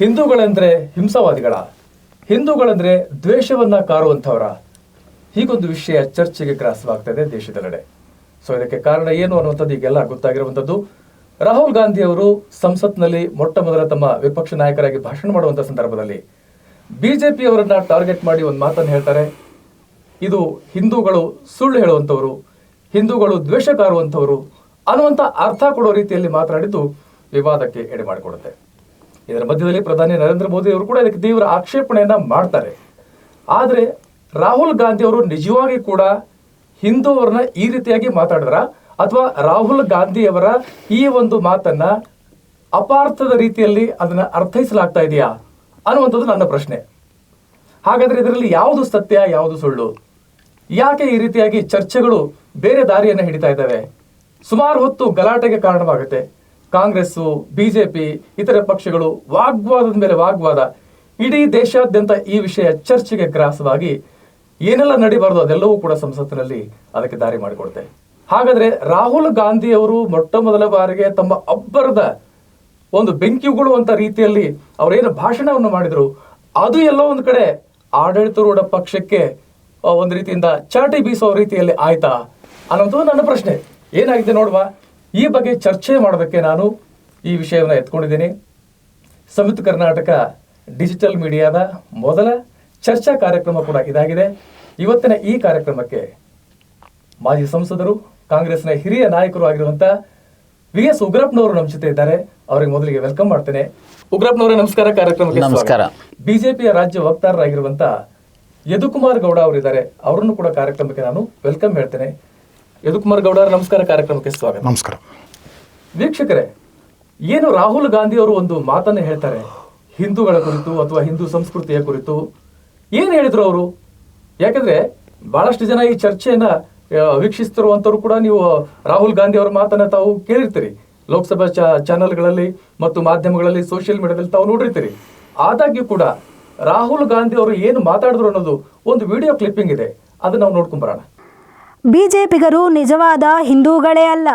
ಹಿಂದೂಗಳಂದ್ರೆ ಹಿಂಸಾವಾದಿಗಳ, ಹಿಂದೂಗಳಂದ್ರೆ ದ್ವೇಷವನ್ನ ಕಾರುವಂಥವರ. ಹೀಗೊಂದು ವಿಷಯ ಚರ್ಚೆಗೆ ಗ್ರಾಸವಾಗ್ತದೆ ದೇಶದೆಲ್ಲೆಡೆ. ಸೊ ಇದಕ್ಕೆ ಕಾರಣ ಏನು ಅನ್ನುವಂಥದ್ದು ಈಗೆಲ್ಲ ಗೊತ್ತಾಗಿರುವಂಥದ್ದು. ರಾಹುಲ್ ಗಾಂಧಿ ಅವರು ಸಂಸತ್ನಲ್ಲಿ ಮೊಟ್ಟ ಮೊದಲ ತಮ್ಮ ವಿಪಕ್ಷ ನಾಯಕರಾಗಿ ಭಾಷಣ ಮಾಡುವಂಥ ಸಂದರ್ಭದಲ್ಲಿ ಬಿಜೆಪಿಯವರನ್ನ ಟಾರ್ಗೆಟ್ ಮಾಡಿ ಒಂದು ಮಾತನ್ನು ಹೇಳ್ತಾರೆ. ಇದು ಹಿಂದೂಗಳು ಸುಳ್ಳು ಹೇಳುವಂಥವರು, ಹಿಂದೂಗಳು ದ್ವೇಷ ಕಾರುವಂಥವರು ಅನ್ನುವಂಥ ಅರ್ಥ ಕೊಡೋ ರೀತಿಯಲ್ಲಿ ಮಾತನಾಡಿದ್ದು ವಿವಾದಕ್ಕೆ ಎಡೆ ಮಾಡಿಕೊಡುತ್ತೆ. ಇದರ ಮಧ್ಯದಲ್ಲಿ ಪ್ರಧಾನಿ ನರೇಂದ್ರ ಮೋದಿ ಅವರು ಕೂಡ ಇದಕ್ಕೆ ತೀವ್ರ ಆಕ್ಷೇಪಣೆಯನ್ನ ಮಾಡ್ತಾರೆ. ಆದರೆ ರಾಹುಲ್ ಗಾಂಧಿ ಅವರು ನಿಜವಾಗಿ ಕೂಡ ಹಿಂದೂವರನ್ನ ಈ ರೀತಿಯಾಗಿ ಮಾತಾಡಿದ್ರ? ಅಥವಾ ರಾಹುಲ್ ಗಾಂಧಿ ಅವರ ಈ ಒಂದು ಮಾತನ್ನ ಅಪಾರ್ಥದ ರೀತಿಯಲ್ಲಿ ಅದನ್ನ ಅರ್ಥೈಸಲಾಗ್ತಾ ಇದೆಯಾ? ಅನ್ನುವಂಥದ್ದು ನನ್ನ ಪ್ರಶ್ನೆ. ಹಾಗಾದ್ರೆ ಇದರಲ್ಲಿ ಯಾವುದು ಸತ್ಯ, ಯಾವುದು ಸುಳ್ಳು? ಯಾಕೆ ಈ ರೀತಿಯಾಗಿ ಚರ್ಚೆಗಳು ಬೇರೆ ದಾರಿಯನ್ನು ಹಿಡಿತಾ ಇದ್ದಾವೆ? ಸುಮಾರು ಹೊತ್ತು ಗಲಾಟೆಗೆ ಕಾರಣವಾಗುತ್ತೆ. ಕಾಂಗ್ರೆಸ್ಸು, ಬಿಜೆಪಿ, ಇತರೆ ಪಕ್ಷಗಳು ವಾಗ್ವಾದದ ಮೇಲೆ ವಾಗ್ವಾದ, ಇಡೀ ದೇಶಾದ್ಯಂತ ಈ ವಿಷಯ ಚರ್ಚೆಗೆ ಗ್ರಾಸವಾಗಿ ಏನೆಲ್ಲ ನಡಿಬಾರದು ಅದೆಲ್ಲವೂ ಕೂಡ ಸಂಸತ್ತಿನಲ್ಲಿ ಅದಕ್ಕೆ ದಾರಿ ಮಾಡಿಕೊಡುತ್ತೆ. ಹಾಗಾದ್ರೆ ರಾಹುಲ್ ಗಾಂಧಿ ಅವರು ಮೊಟ್ಟ ಮೊದಲ ಬಾರಿಗೆ ತಮ್ಮ ಅಬ್ಬರದ ಒಂದು ಬೆಂಕಿಗುಳುವಂತ ರೀತಿಯಲ್ಲಿ ಅವರೇನು ಭಾಷಣವನ್ನು ಮಾಡಿದ್ರು, ಅದು ಎಲ್ಲೋ ಒಂದು ಕಡೆ ಆಡಳಿತಾರೂಢ ಪಕ್ಷಕ್ಕೆ ಒಂದು ರೀತಿಯಿಂದ ಚಾಟಿ ಬೀಸೋ ರೀತಿಯಲ್ಲಿ ಆಯ್ತಾ ಅನ್ನೋದು ನನ್ನ ಪ್ರಶ್ನೆ. ಏನಾಗಿದೆ ನೋಡುವ. ಈ ಬಗ್ಗೆ ಚರ್ಚೆ ಮಾಡೋದಕ್ಕೆ ನಾನು ಈ ವಿಷಯವನ್ನು ಎತ್ಕೊಂಡಿದ್ದೀನಿ. ಸಂಯುಕ್ತ ಕರ್ನಾಟಕ ಡಿಜಿಟಲ್ ಮೀಡಿಯಾದ ಮೊದಲ ಚರ್ಚಾ ಕಾರ್ಯಕ್ರಮ ಕೂಡ ಇದಾಗಿದೆ. ಇವತ್ತಿನ ಈ ಕಾರ್ಯಕ್ರಮಕ್ಕೆ ಮಾಜಿ ಸಂಸದರು ಕಾಂಗ್ರೆಸ್ನ ಹಿರಿಯ ನಾಯಕರು ಆಗಿರುವಂತಹ ವಿ ಎಸ್ ಉಗ್ರಪ್ಪನವರು ನಮ್ಮ ಜೊತೆ ಇದ್ದಾರೆ. ಅವರಿಗೆ ಮೊದಲಿಗೆ ವೆಲ್ಕಮ್ ಮಾಡ್ತೇನೆ. ಉಗ್ರಪ್ಪನವರೇ ನಮಸ್ಕಾರ. ಕಾರ್ಯಕ್ರಮಕ್ಕೆ ನಮಸ್ಕಾರ. ಬಿಜೆಪಿಯ ರಾಜ್ಯ ವಕ್ತಾರರಾಗಿರುವಂತ ಯದುಕುಮಾರ್ ಗೌಡ ಅವರಿದ್ದಾರೆ. ಅವರನ್ನು ಕೂಡ ಕಾರ್ಯಕ್ರಮಕ್ಕೆ ನಾನು ವೆಲ್ಕಮ್ ಹೇಳ್ತೇನೆ. ಯದುಕುಮಾರ್ ಗೌಡ ಅವರೇ, ನಮಸ್ಕಾರ ಕಾರ್ಯಕ್ರಮಕ್ಕೆ ಸ್ವಾಗತ. ನಮಸ್ಕಾರ. ವೀಕ್ಷಕರೇ ಏನು ರಾಹುಲ್ ಗಾಂಧಿ ಅವರು ಒಂದು ಮಾತನ್ನು ಹೇಳ್ತಾರೆ? ಹಿಂದೂಗಳ ಕುರಿತು ಅಥವಾ ಹಿಂದೂ ಸಂಸ್ಕೃತಿಯ ಕುರಿತು ಏನ್ ಹೇಳಿದ್ರು ಅವರು? ಯಾಕಂದ್ರೆ ಬಹಳಷ್ಟು ಜನ ಈ ಚರ್ಚೆಯನ್ನ ವೀಕ್ಷಿಸ್ತಿರುವಂತವ್ರು ಕೂಡ ನೀವು ರಾಹುಲ್ ಗಾಂಧಿ ಅವರ ಮಾತನ್ನ ತಾವು ಕೇಳಿರ್ತೀರಿ. ಲೋಕಸಭಾ ಚ- ಚಾನೆಲ್ಗಳಲ್ಲಿ ಮತ್ತು ಮಾಧ್ಯಮಗಳಲ್ಲಿ ಸೋಷಿಯಲ್ ಮೀಡಿಯಾದಲ್ಲಿ ತಾವು ನೋಡಿರ್ತೀರಿ. ಆದಾಗ್ಯೂ ಕೂಡ ರಾಹುಲ್ ಗಾಂಧಿ ಅವರು ಏನು ಮಾತಾಡಿದ್ರು ಅನ್ನೋದು ಒಂದು ವಿಡಿಯೋ ಕ್ಲಿಪ್ಪಿಂಗ್ ಇದೆ. ಅದನ್ನ ನಾವು ನೋಡ್ಕೊಂಡ್ ಬರೋಣ. ಬಿಜೆಪಿಗರು ನಿಜವಾದ ಹಿಂದೂಗಳೇ ಅಲ್ಲ.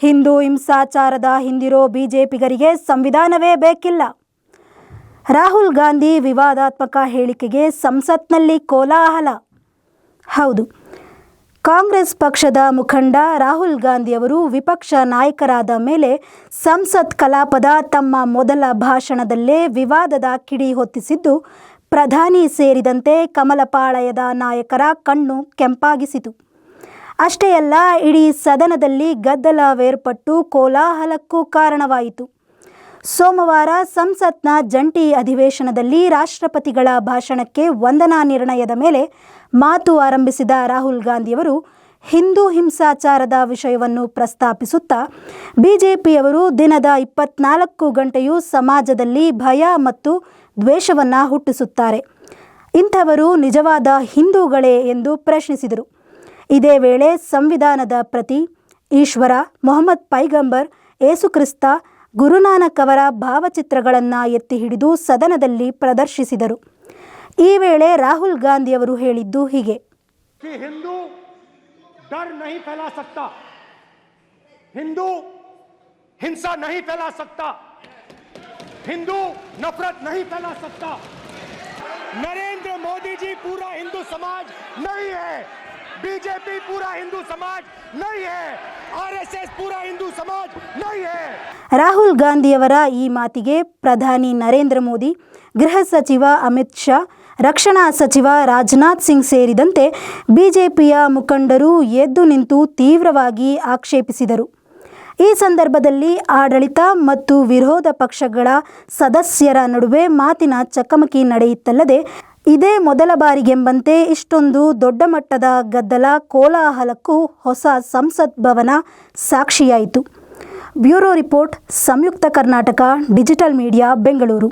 ಹಿಂದೂ ಹಿಂಸಾಚಾರದ ಹಿಂದಿರೋ ಬಿಜೆಪಿಗರಿಗೆ ಸಂವಿಧಾನವೇ ಬೇಕಿಲ್ಲ. ರಾಹುಲ್ ಗಾಂಧಿ ವಿವಾದಾತ್ಮಕ ಹೇಳಿಕೆಗೆ ಸಂಸತ್ನಲ್ಲಿ ಕೋಲಾಹಲ. ಹೌದು, ಕಾಂಗ್ರೆಸ್ ಪಕ್ಷದ ಮುಖಂಡ ರಾಹುಲ್ ಗಾಂಧಿಯವರು ವಿಪಕ್ಷ ನಾಯಕರಾದ ಮೇಲೆ ಸಂಸತ್ ಕಲಾಪದ ತಮ್ಮ ಮೊದಲ ಭಾಷಣದಲ್ಲೇ ವಿವಾದದ ಕಿಡಿ ಹೊತ್ತಿಸಿದ್ದು, ಪ್ರಧಾನಿ ಸೇರಿದಂತೆ ಕಮಲಪಾಳಯದ ನಾಯಕರ ಕಣ್ಣು ಕೆಂಪಾಗಿಸಿತು. ಅಷ್ಟೇ ಅಲ್ಲ, ಇಡೀ ಸದನದಲ್ಲಿ ಗದ್ದಲವೇರ್ಪಟ್ಟು ಕೋಲಾಹಲಕ್ಕೂ ಕಾರಣವಾಯಿತು. ಸೋಮವಾರ ಸಂಸತ್ನ ಜಂಟಿ ಅಧಿವೇಶನದಲ್ಲಿ ರಾಷ್ಟ್ರಪತಿಗಳ ಭಾಷಣಕ್ಕೆ ವಂದನಾ ನಿರ್ಣಯದ ಮೇಲೆ ಮಾತು ಆರಂಭಿಸಿದ ರಾಹುಲ್ ಗಾಂಧಿಯವರು, ಹಿಂದೂ ಹಿಂಸಾಚಾರದ ವಿಷಯವನ್ನು ಪ್ರಸ್ತಾಪಿಸುತ್ತಾ, ಬಿಜೆಪಿಯವರು ದಿನದ ಇಪ್ಪತ್ನಾಲ್ಕು ಗಂಟೆಯೂ ಸಮಾಜದಲ್ಲಿ ಭಯ ಮತ್ತು ದ್ವೇಷವನ್ನು ಹುಟ್ಟಿಸುತ್ತಾರೆ. ಇಂಥವರು ನಿಜವಾದ ಹಿಂದೂಗಳೇ ಎಂದು ಪ್ರಶ್ನಿಸಿದರು. ಇದೇ ವೇಳೆ ಸಂವಿಧಾನದ ಪ್ರತಿ ಈಶ್ವರ, ಮೊಹಮ್ಮದ್ ಪೈಗಂಬರ್, ಏಸುಕ್ರಿಸ್ತ, ಗುರುನಾನಕ್ ಅವರ ಭಾವಚಿತ್ರಗಳನ್ನು ಎತ್ತಿ ಹಿಡಿದು ಸದನದಲ್ಲಿ ಪ್ರದರ್ಶಿಸಿದರು. ಈ ವೇಳೆ ರಾಹುಲ್ ಗಾಂಧಿ ಅವರು ಹೇಳಿದ್ದು ಹೀಗೆ. ಹಿಂದೂ ಡರ್ ನಹಿ ಫೈಲಾ ಸಕ್ತಾ ಹಿಂದೂ ಹಿಂಸಾ ನಹಿ ಫೈಲಾ ಸಕ್ತಾ ಹಿಂದೂ ನಫರತ್ ನಹಿ ಫೈಲಾ ಸಕ್ತಾ ನರೇಂದ್ರ ಮೋದಿ ಜಿ ಪೂರಾ ಹಿಂದೂ ಸಮಾಜ ನಹಿ ಹೈ. बीजेपी पूरा हिंदू समाज नहीं है आरएसएस पूरा हिंदू समाज नहीं है ರಾಹುಲ್ ಗಾಂಧಿಯವರ ಈ ಮಾತಿಗೆ ಪ್ರಧಾನಿ ನರೇಂದ್ರ ಮೋದಿ ಗೃಹ ಸಚಿವ ಅಮಿತ್ ಶಾ ರಕ್ಷಣಾ ಸಚಿವ ರಾಜನಾಥ್ ಸಿಂಗ್ ಸೇರಿದಂತೆ ಬಿಜೆಪಿಯ ಮುಖಂಡರು ಎದ್ದು ನಿಂತು ತೀವ್ರವಾಗಿ ಆಕ್ಷೇಪಿಸಿದರು ಈ ಸಂದರ್ಭದಲ್ಲಿ ಆಡಳಿತ ಮತ್ತು ವಿರೋಧ ಪಕ್ಷಗಳ ಸದಸ್ಯರ ನಡುವೆ ಮಾತಿನ ಚಕಮಕಿ ನಡೆಯಿತಲ್ಲದೆ ಇದೇ ಮೊದಲ ಬಾರಿಗೆಂಬಂತೆ ಇಷ್ಟೊಂದು ದೊಡ್ಡ ಮಟ್ಟದ ಗದ್ದಲ ಕೋಲಾಹಲಕ್ಕೂ ಹೊಸ ಸಂಸತ್ ಭವನ ಸಾಕ್ಷಿಯಾಯಿತು. Bureau report, Samyukta Karnataka, digital media, Bengaluru.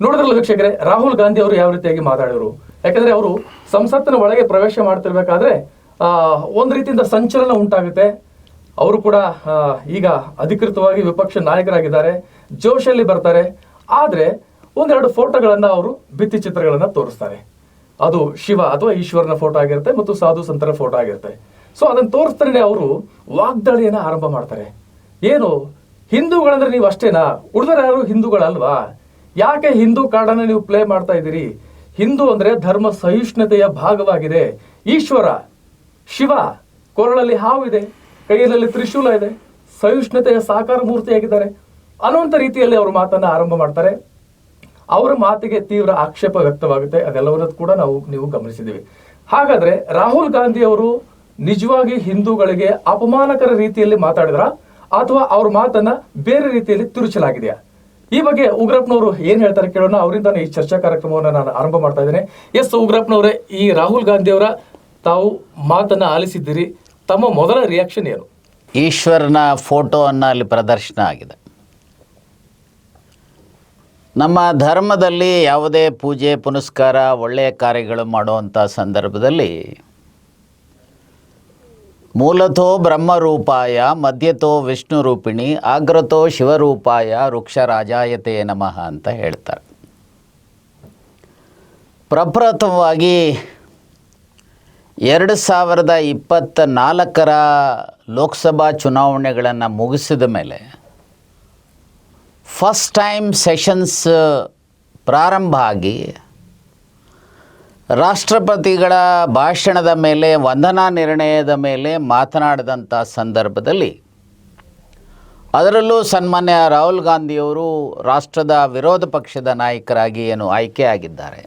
ನೋಡಿದ್ರಲ್ಲ ವೀಕ್ಷಕರೇ, ರಾಹುಲ್ ಗಾಂಧಿ ಅವರು ಯಾವ ರೀತಿಯಾಗಿ ಮಾತಾಡಿದರು? ಯಾಕಂದ್ರೆ ಅವರು ಸಂಸತ್ತಿನ ಒಳಗೆ ಪ್ರವೇಶ ಮಾಡ್ತಿರ್ಬೇಕಾದ್ರೆ ಒಂದು ರೀತಿಯಿಂದ ಸಂಚಲನ ಉಂಟಾಗುತ್ತೆ. ಅವರು ಕೂಡ ಈಗ ಅಧಿಕೃತವಾಗಿ ವಿಪಕ್ಷ ನಾಯಕರಾಗಿದ್ದಾರೆ, ಜೋಶಲ್ಲಿ ಬರ್ತಾರೆ. ಆದ್ರೆ ಒಂದೆರಡು ಫೋಟೋಗಳನ್ನ ಅವರು ಭಿತ್ತಿ ಚಿತ್ರಗಳನ್ನ ತೋರಿಸ್ತಾರೆ. ಅದು ಶಿವ ಅಥವಾ ಈಶ್ವರನ ಫೋಟೋ ಆಗಿರುತ್ತೆ ಮತ್ತು ಸಾಧು ಸಂತರ ಫೋಟೋ ಆಗಿರುತ್ತೆ. ಸೊ ಅದನ್ನು ತೋರಿಸ್ತಾನೆ ಅವರು ವಾಗ್ದಾಳಿಯನ್ನು ಆರಂಭ ಮಾಡ್ತಾರೆ. ಏನು? ಹಿಂದೂಗಳಂದ್ರೆ ನೀವು ಅಷ್ಟೇನಾ? ಉಳಿದ್ರೆ ಯಾರು? ಹಿಂದೂಗಳಲ್ವಾ? ಯಾಕೆ ಹಿಂದೂ ಕಾರ್ಡನ್ನ ನೀವು ಪ್ಲೇ ಮಾಡ್ತಾ ಇದ್ದೀರಿ? ಹಿಂದೂ ಅಂದ್ರೆ ಧರ್ಮ ಸಹಿಷ್ಣುತೆಯ ಭಾಗವಾಗಿದೆ. ಈಶ್ವರ, ಶಿವ, ಕೊರಳಲ್ಲಿ ಹಾವಿದೆ ಕೈಯಲ್ಲಿ ತ್ರಿಶೂಲ ಇದೆ. ಸಹಿಷ್ಣುತೆಯ ಸಾಕಾರ ಮೂರ್ತಿಯಾಗಿದ್ದಾರೆ. ಅನ್ನುವಂಥ ರೀತಿಯಲ್ಲಿ ಅವರು ಮಾತನ್ನ ಆರಂಭ ಮಾಡ್ತಾರೆ. ಅವರ ಮಾತಿಗೆ ತೀವ್ರ ಆಕ್ಷೇಪ ವ್ಯಕ್ತವಾಗುತ್ತೆ. ಅದೆಲ್ಲವನ್ನೂ ಕೂಡ ನಾವು, ನೀವು ಗಮನಿಸಿದ್ದೀವಿ. ಹಾಗಾದ್ರೆ ರಾಹುಲ್ ಗಾಂಧಿ ಅವರು ನಿಜವಾಗಿ ಹಿಂದೂಗಳಿಗೆ ಅಪಮಾನಕರ ರೀತಿಯಲ್ಲಿ ಮಾತಾಡಿದ್ರ? ಅಥವಾ ಅವ್ರ ಮಾತನ್ನ ಬೇರೆ ರೀತಿಯಲ್ಲಿ ತಿರುಚಲಾಗಿದೆಯಾ? ಈ ಬಗ್ಗೆ ಉಗ್ರಪ್ಪನವರು ಏನ್ ಹೇಳ್ತಾರೆ ಕೇಳೋಣ. ಅವರಿಂದ ಈ ಚರ್ಚಾ ಕಾರ್ಯಕ್ರಮವನ್ನು ನಾನು ಆರಂಭ ಮಾಡ್ತಾ ಇದ್ದೇನೆ. ಎಸ್, ಉಗ್ರಪ್ಪನವರೇ, ಈ ರಾಹುಲ್ ಗಾಂಧಿ ಅವರ ತಾವು ಮಾತನ್ನ ಆಲಿಸಿದ್ದೀರಿ. ತಮ್ಮ ಮೊದಲ ರಿಯಾಕ್ಷನ್ ಏನು? ಈಶ್ವರನ ಫೋಟೋವನ್ನು ಅಲ್ಲಿ ಪ್ರದರ್ಶನ ಆಗಿದೆ. ನಮ್ಮ ಧರ್ಮದಲ್ಲಿ ಯಾವುದೇ ಪೂಜೆ, ಪುನಸ್ಕಾರ, ಒಳ್ಳೆಯ ಕಾರ್ಯಗಳು ಮಾಡುವಂಥ ಸಂದರ್ಭದಲ್ಲಿ ಮೂಲತೋ ಬ್ರಹ್ಮರೂಪಾಯ, ಮಧ್ಯತೋ ವಿಷ್ಣು ರೂಪಿಣಿ ಆಗ್ರತೋ ಶಿವರೂಪಾಯ, ವೃಕ್ಷರಾಜಾಯತೆ ನಮಃ ಅಂತ ಹೇಳ್ತಾರೆ. ಪ್ರಪ್ರಥಮವಾಗಿ ಎರಡು ಸಾವಿರದ ಇಪ್ಪತ್ತ ನಾಲ್ಕರ ಲೋಕಸಭಾ ಚುನಾವಣೆಗಳನ್ನು ಮುಗಿಸಿದ ಮೇಲೆ ಫಸ್ಟ್ ಟೈಮ್ ಸೆಷನ್ಸ್ ಪ್ರಾರಂಭ ಆಗಿ ರಾಷ್ಟ್ರಪತಿಗಳ ಭಾಷಣದ ಮೇಲೆ, ವಂದನಾ ನಿರ್ಣಯದ ಮೇಲೆ ಮಾತನಾಡಿದಂಥ ಸಂದರ್ಭದಲ್ಲಿ ಅದರಲ್ಲೂ ಸನ್ಮಾನ್ಯ ರಾಹುಲ್ ಗಾಂಧಿಯವರು ರಾಷ್ಟ್ರದ ವಿರೋಧ ಪಕ್ಷದ ನಾಯಕರಾಗಿ ಏನು ಆಯ್ಕೆಯಾಗಿದ್ದಾರೆ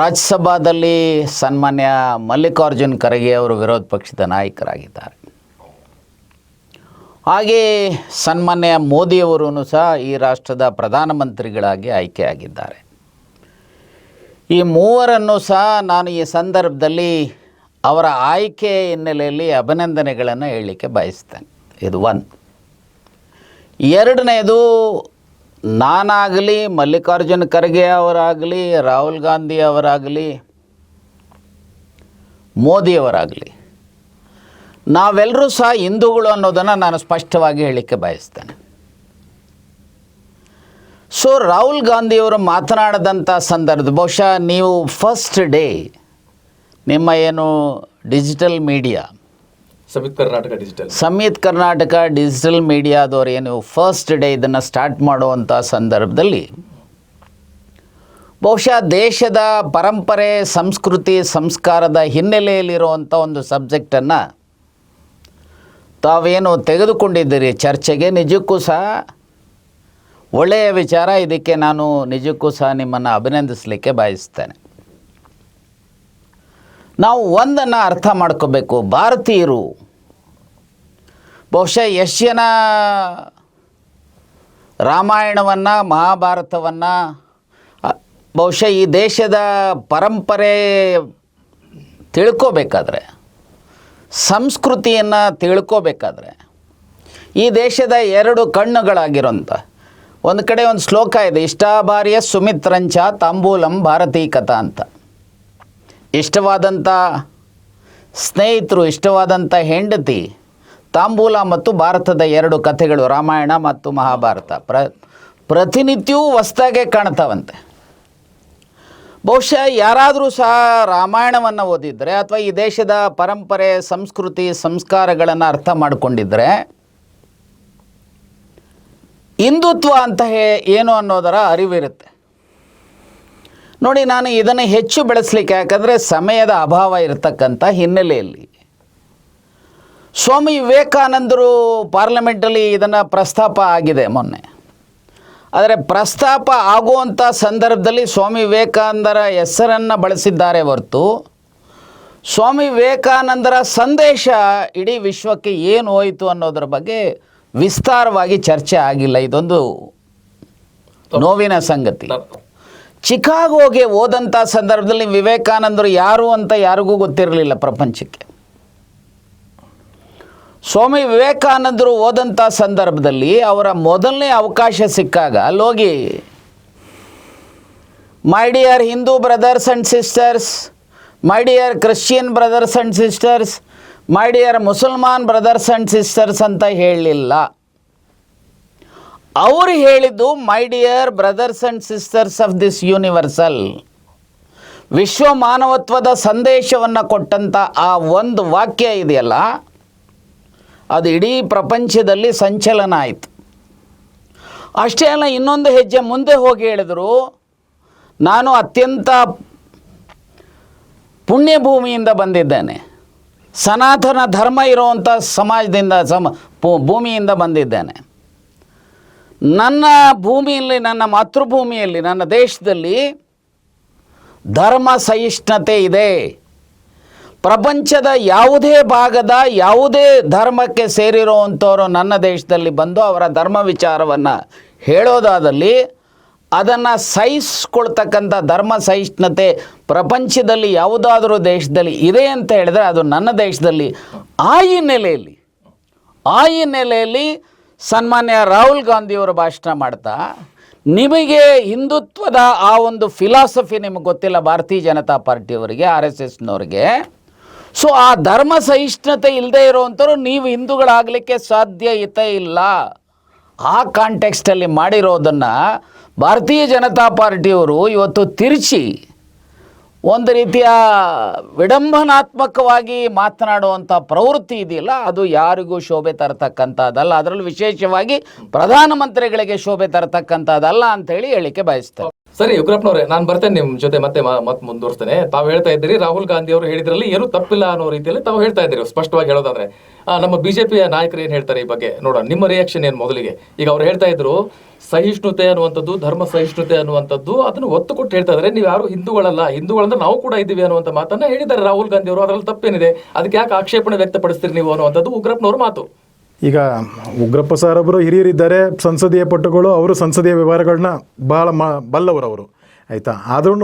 ರಾಜ್ಯಸಭಾದಲ್ಲಿ ಸನ್ಮಾನ್ಯ ಮಲ್ಲಿಕಾರ್ಜುನ್ ಖರ್ಗೆ ಅವರು ವಿರೋಧ ಪಕ್ಷದ ನಾಯಕರಾಗಿದ್ದಾರೆ. ಹಾಗೆ ಸನ್ಮಾನ್ಯ ಮೋದಿಯವರೂ ಸಹ ಈ ರಾಷ್ಟ್ರದ ಪ್ರಧಾನಮಂತ್ರಿಗಳಾಗಿ ಆಯ್ಕೆಯಾಗಿದ್ದಾರೆ. ಈ ಮೂವರನ್ನು ಸಹ ನಾನು ಈ ಸಂದರ್ಭದಲ್ಲಿ ಅವರ ಆಯ್ಕೆ ಹಿನ್ನೆಲೆಯಲ್ಲಿ ಅಭಿನಂದನೆಗಳನ್ನು ಹೇಳಲಿಕ್ಕೆ ಬಯಸ್ತೇನೆ. ಇದು ಒನ್ ಎರಡನೇದು, ನಾನಾಗಲಿ, ಮಲ್ಲಿಕಾರ್ಜುನ್ ಖರ್ಗೆ ಅವರಾಗಲಿ, ರಾಹುಲ್ ಗಾಂಧಿ ಅವರಾಗಲಿ ಮೋದಿಯವರಾಗಲಿ ನಾವೆಲ್ಲರೂ ಸಹ ಹಿಂದೂಗಳು ಅನ್ನೋದನ್ನು ನಾನು ಸ್ಪಷ್ಟವಾಗಿ ಹೇಳಲಿಕ್ಕೆ ಬಯಸ್ತೇನೆ. ಸೊ ರಾಹುಲ್ ಗಾಂಧಿಯವರು ಮಾತನಾಡದಂಥ ಸಂದರ್ಭ ಬಹುಶಃ ನೀವು ಫಸ್ಟ್ ಡೇ ನಿಮ್ಮ ಏನು digital media summit Karnataka digital Samyukta Karnataka digital ಮೀಡಿಯಾದವರು ಏನು ಫಸ್ಟ್ ಡೇ ಇದನ್ನು ಸ್ಟಾರ್ಟ್ ಮಾಡುವಂಥ ಸಂದರ್ಭದಲ್ಲಿ ಬಹುಶಃ ದೇಶದ ಪರಂಪರೆ ಸಂಸ್ಕೃತಿ ಸಂಸ್ಕಾರದ ಹಿನ್ನೆಲೆಯಲ್ಲಿರುವಂಥ ಒಂದು ಸಬ್ಜೆಕ್ಟನ್ನು ತಾವೇನು ತೆಗೆದುಕೊಂಡಿದ್ದೀರಿ? ಚರ್ಚೆಗೆ ನಿಜಕ್ಕೂ ಸಹ ಒಳ್ಳೆಯ ವಿಚಾರ. ಇದಕ್ಕೆ ನಾನು ನಿಜಕ್ಕೂ ಸಹ ನಿಮ್ಮನ್ನು ಅಭಿನಂದಿಸಲಿಕ್ಕೆ ಬಯಸ್ತೇನೆ. ನಾವು ಒಂದನ್ನು ಅರ್ಥ ಮಾಡ್ಕೋಬೇಕು. ಭಾರತೀಯರು ಬಹುಶಃ ಎಷ್ಟು ಜನ ರಾಮಾಯಣವನ್ನು, ಮಹಾಭಾರತವನ್ನು ಬಹುಶಃ ಈ ದೇಶದ ಪರಂಪರೆ ತಿಳ್ಕೋಬೇಕಾದ್ರೆ ಸಂಸ್ಕೃತಿಯನ್ನು ತಿಳ್ಕೋಬೇಕಾದ್ರೆ ಈ ದೇಶದ ಎರಡು ಕಣ್ಣುಗಳಾಗಿರೋಂಥ, ಒಂದು ಕಡೆ ಒಂದು ಶ್ಲೋಕ ಇದೆ, ಇಷ್ಟಾಭಾರ್ಯ ಸುಮಿತ್ರಂಚ ತಾಂಬೂಲಂ ಭಾರತೀ ಕಥಾ ಅಂತ. ಇಷ್ಟವಾದಂಥ ಸ್ನೇಹಿತರು, ಇಷ್ಟವಾದಂಥ ಹೆಂಡತಿ, ತಾಂಬೂಲ ಮತ್ತು ಭಾರತದ ಎರಡು ಕಥೆಗಳು ರಾಮಾಯಣ ಮತ್ತು ಮಹಾಭಾರತ. ಪ್ರ, ಪ್ರತಿನಿತ್ಯವೂ ಹೊಸ್ದಾಗೆ ಕಾಣ್ತಾವಂತೆ. ಬಹುಶಃ ಯಾರಾದರೂ ಸಹ ರಾಮಾಯಣವನ್ನು ಓದಿದರೆ ಅಥವಾ ಈ ದೇಶದ ಪರಂಪರೆ, ಸಂಸ್ಕೃತಿ, ಸಂಸ್ಕಾರಗಳನ್ನು ಅರ್ಥ ಮಾಡಿಕೊಂಡಿದ್ದರೆ ಹಿಂದುತ್ವ ಅಂತ ಹೇ ಏನು ಅನ್ನೋದರ ಅರಿವಿರುತ್ತೆ. ನೋಡಿ, ನಾನು ಇದನ್ನು ಹೆಚ್ಚು ಬೆಳೆಸಲಿಕ್ಕೆ ಯಾಕಂದರೆ ಸಮಯದ ಅಭಾವ ಇರತಕ್ಕಂಥ ಹಿನ್ನೆಲೆಯಲ್ಲಿ. ಸ್ವಾಮಿ ವಿವೇಕಾನಂದರು ಪಾರ್ಲಿಮೆಂಟಲ್ಲಿ ಇದನ್ನು ಪ್ರಸ್ತಾಪ ಆಗಿದೆ ಮೊನ್ನೆ. ಆದರೆ ಪ್ರಸ್ತಾಪ ಆಗುವಂಥ ಸಂದರ್ಭದಲ್ಲಿ ಸ್ವಾಮಿ ವಿವೇಕಾನಂದರ ಹೆಸರನ್ನು ಬಳಸಿದ್ದಾರೆ ಹೊರತು ಸ್ವಾಮಿ ವಿವೇಕಾನಂದರ ಸಂದೇಶ ಇಡೀ ವಿಶ್ವಕ್ಕೆ ಏನು ಹೋಯಿತು ಅನ್ನೋದ್ರ ಬಗ್ಗೆ ವಿಸ್ತಾರವಾಗಿ ಚರ್ಚೆ ಆಗಿಲ್ಲ. ಇದೊಂದು ನೋವಿನ ಸಂಗತಿ. ಚಿಕಾಗೋಗೆ ಹೋದಂಥ ಸಂದರ್ಭದಲ್ಲಿ ವಿವೇಕಾನಂದರು ಯಾರು ಅಂತ ಯಾರಿಗೂ ಗೊತ್ತಿರಲಿಲ್ಲ ಪ್ರಪಂಚಕ್ಕೆ. ಸ್ವಾಮಿ ವಿವೇಕಾನಂದರು ಹೋದಂಥ ಸಂದರ್ಭದಲ್ಲಿ ಅವರ ಮೊದಲನೇ ಅವಕಾಶ ಸಿಕ್ಕಾಗ ಅಲ್ಲೋಗಿ my dear Hindu brothers and sisters my dear Christian brothers and sisters my dear ಮುಸಲ್ಮಾನ್ ಬ್ರದರ್ಸ್ ಆ್ಯಂಡ್ ಸಿಸ್ಟರ್ಸ್ ಅಂತ ಹೇಳಲಿಲ್ಲ ಅವರು ಹೇಳಿದ್ದು my dear brothers and sisters of this universal ವಿಶ್ವ ಮಾನವತ್ವದ ಸಂದೇಶವನ್ನು ಕೊಟ್ಟಂಥ ಆ ಒಂದು ವಾಕ್ಯ ಇದೆಯಲ್ಲ ಅದು ಇಡೀ ಪ್ರಪಂಚದಲ್ಲಿ ಸಂಚಲನ ಆಯಿತು. ಅಷ್ಟೇ ಅಲ್ಲ, ಇನ್ನೊಂದು ಹೆಜ್ಜೆ ಮುಂದೆ ಹೋಗಿ ಹೇಳಿದರು, ನಾನು ಅತ್ಯಂತ ಪುಣ್ಯಭೂಮಿಯಿಂದ ಬಂದಿದ್ದೇನೆ. ಸನಾತನ ಧರ್ಮ ಇರುವಂಥ ಸಮಾಜದಿಂದ, ಸಮ ಭೂಮಿಯಿಂದ ಬಂದಿದ್ದೇನೆ. ನನ್ನ ಭೂಮಿಯಲ್ಲಿ, ನನ್ನ ಮಾತೃಭೂಮಿಯಲ್ಲಿ, ನನ್ನ ದೇಶದಲ್ಲಿ ಧರ್ಮ ಸಹಿಷ್ಣುತೆ ಇದೆ. ಪ್ರಪಂಚದ ಯಾವುದೇ ಭಾಗದ ಯಾವುದೇ ಧರ್ಮಕ್ಕೆ ಸೇರಿರುವಂಥವರು ನನ್ನ ದೇಶದಲ್ಲಿ ಬಂದು ಅವರ ಧರ್ಮ ವಿಚಾರವನ್ನು ಹೇಳೋದಾದಲ್ಲಿ ಅದನ್ನು ಸಹಿಸ್ಕೊಳ್ತಕ್ಕಂಥ ಧರ್ಮ ಸಹಿಷ್ಣುತೆ ಪ್ರಪಂಚದಲ್ಲಿ ಯಾವುದಾದರೂ ದೇಶದಲ್ಲಿ ಇದೆ ಅಂತ ಹೇಳಿದರೆ ಅದು ನನ್ನ ದೇಶದಲ್ಲಿ ಆ ಹಿನ್ನೆಲೆಯಲ್ಲಿ ಆ ಹಿನ್ನೆಲೆಯಲ್ಲಿ ಸನ್ಮಾನ್ಯ ರಾಹುಲ್ ಗಾಂಧಿಯವರು ಭಾಷಣ ಮಾಡ್ತಾ, ನಿಮಗೆ ಹಿಂದುತ್ವದ ಆ ಒಂದು ಫಿಲಾಸಫಿ ನಿಮಗೆ ಗೊತ್ತಿಲ್ಲ ಭಾರತೀಯ ಜನತಾ ಪಾರ್ಟಿಯವರಿಗೆ ಆರ್ ಎಸ್ ಎಸ್ನವ್ರಿಗೆ ಸೊ ಆ ಧರ್ಮ ಸಹಿಷ್ಣುತೆ ಇಲ್ಲದೆ ಇರುವಂಥವ್ರು ನೀವು ಹಿಂದೂಗಳಾಗಲಿಕ್ಕೆ ಸಾಧ್ಯತೆ ಇಲ್ಲ. ಆ ಕಾಂಟೆಕ್ಸ್ಟಲ್ಲಿ ಮಾಡಿರೋದನ್ನು ಭಾರತೀಯ ಜನತಾ ಪಾರ್ಟಿಯವರು ಇವತ್ತು ತಿರುಚಿ ಒಂದು ರೀತಿಯ ವಿಡಂಬನಾತ್ಮಕವಾಗಿ ಮಾತನಾಡುವಂಥ ಪ್ರವೃತ್ತಿ ಇದೆಯಲ್ಲ, ಅದು ಯಾರಿಗೂ ಶೋಭೆ ತರತಕ್ಕಂಥದ್ದಲ್ಲ. ಅದರಲ್ಲೂ ವಿಶೇಷವಾಗಿ ಪ್ರಧಾನಮಂತ್ರಿಗಳಿಗೆ ಶೋಭೆ ತರತಕ್ಕಂಥದ್ದಲ್ಲ ಅಂತೇಳಿ ಹೇಳಿಕೆ ಬಯಸ್ತೇನೆ. ಸರಿ, ಉಗ್ರಪ್ಪನವ್ರೆ, ನಾನು ಬರ್ತೇನೆ ನಿಮ್ಮ ಜೊತೆ ಮತ್ತೆ ಮತ್ತೆ ಮತ್ ಮುಂದುವರ್ಸ್ತೇನೆ. ತಾವು ಹೇಳ್ತಾ ಇದ್ದೀರಿ, ರಾಹುಲ್ ಗಾಂಧಿ ಅವರು ಹೇಳಿದ್ರಲ್ಲಿ ಏನು ತಪ್ಪಿಲ್ಲ ಅನ್ನೋ ರೀತಿಯಲ್ಲಿ ತಾವು ಹೇಳ್ತಾ ಇದ್ದೀರಿ ಸ್ಪಷ್ಟವಾಗಿ ಹೇಳೋದಾದ್ರೆ. ನಮ್ಮ ಬಿಜೆಪಿಯ ನಾಯಕರು ಏನು ಹೇಳ್ತಾರೆ ಈ ಬಗ್ಗೆ ನೋಡೋಣ. ನಿಮ್ಮ ರಿಯಾಕ್ಷನ್ ಏನು ಮೊದಲಿಗೆ? ಈಗ ಅವ್ರು ಹೇಳ್ತಾ ಇದ್ರು, ಸಹಿಷ್ಣುತೆ ಅನ್ನುವಂಥದ್ದು, ಧರ್ಮ ಸಹಿಷ್ಣುತೆ ಅನ್ನುವಂಥದ್ದು ಅದನ್ನು ಒತ್ತು ಕೊಟ್ಟು ಹೇಳ್ತಾ ಇದ್ದಾರೆ. ನೀವು ಯಾರು ಹಿಂದೂಗಳಲ್ಲ, ಹಿಂದೂಗಳಂದ್ರೆ ನಾವು ಕೂಡ ಇದ್ದೀವಿ ಅನ್ನುವಂಥ ಮಾತನ್ನ ಹೇಳಿದ್ದಾರೆ ರಾಹುಲ್ ಗಾಂಧಿ ಅವರು. ಅದರಲ್ಲಿ ತಪ್ಪೇನಿದೆ. ಅದಕ್ಕೆ ಯಾಕೆ ಆಕ್ಷೇಪಣೆ ವ್ಯಕ್ತಪಡಿಸ್ತೀರಿ ನೀವು ಅನ್ನುವಂಥದ್ದು ಉಗ್ರಪ್ಪನವ್ರ ಮಾತು. ಈಗ ಉಗ್ರಪ್ಪ ಸರ್ ಒಬ್ಬರು ಹಿರಿಯರಿದ್ದಾರೆ, ಸಂಸದೀಯ ಪಟುಗಳು ಅವರು ಸಂಸದೀಯ ವ್ಯವಹಾರಗಳನ್ನ ಭಾಳ ಮ, ಬಲ್ಲವರು ಅವರು, ಆಯಿತಾ? ಆದ್ರೂ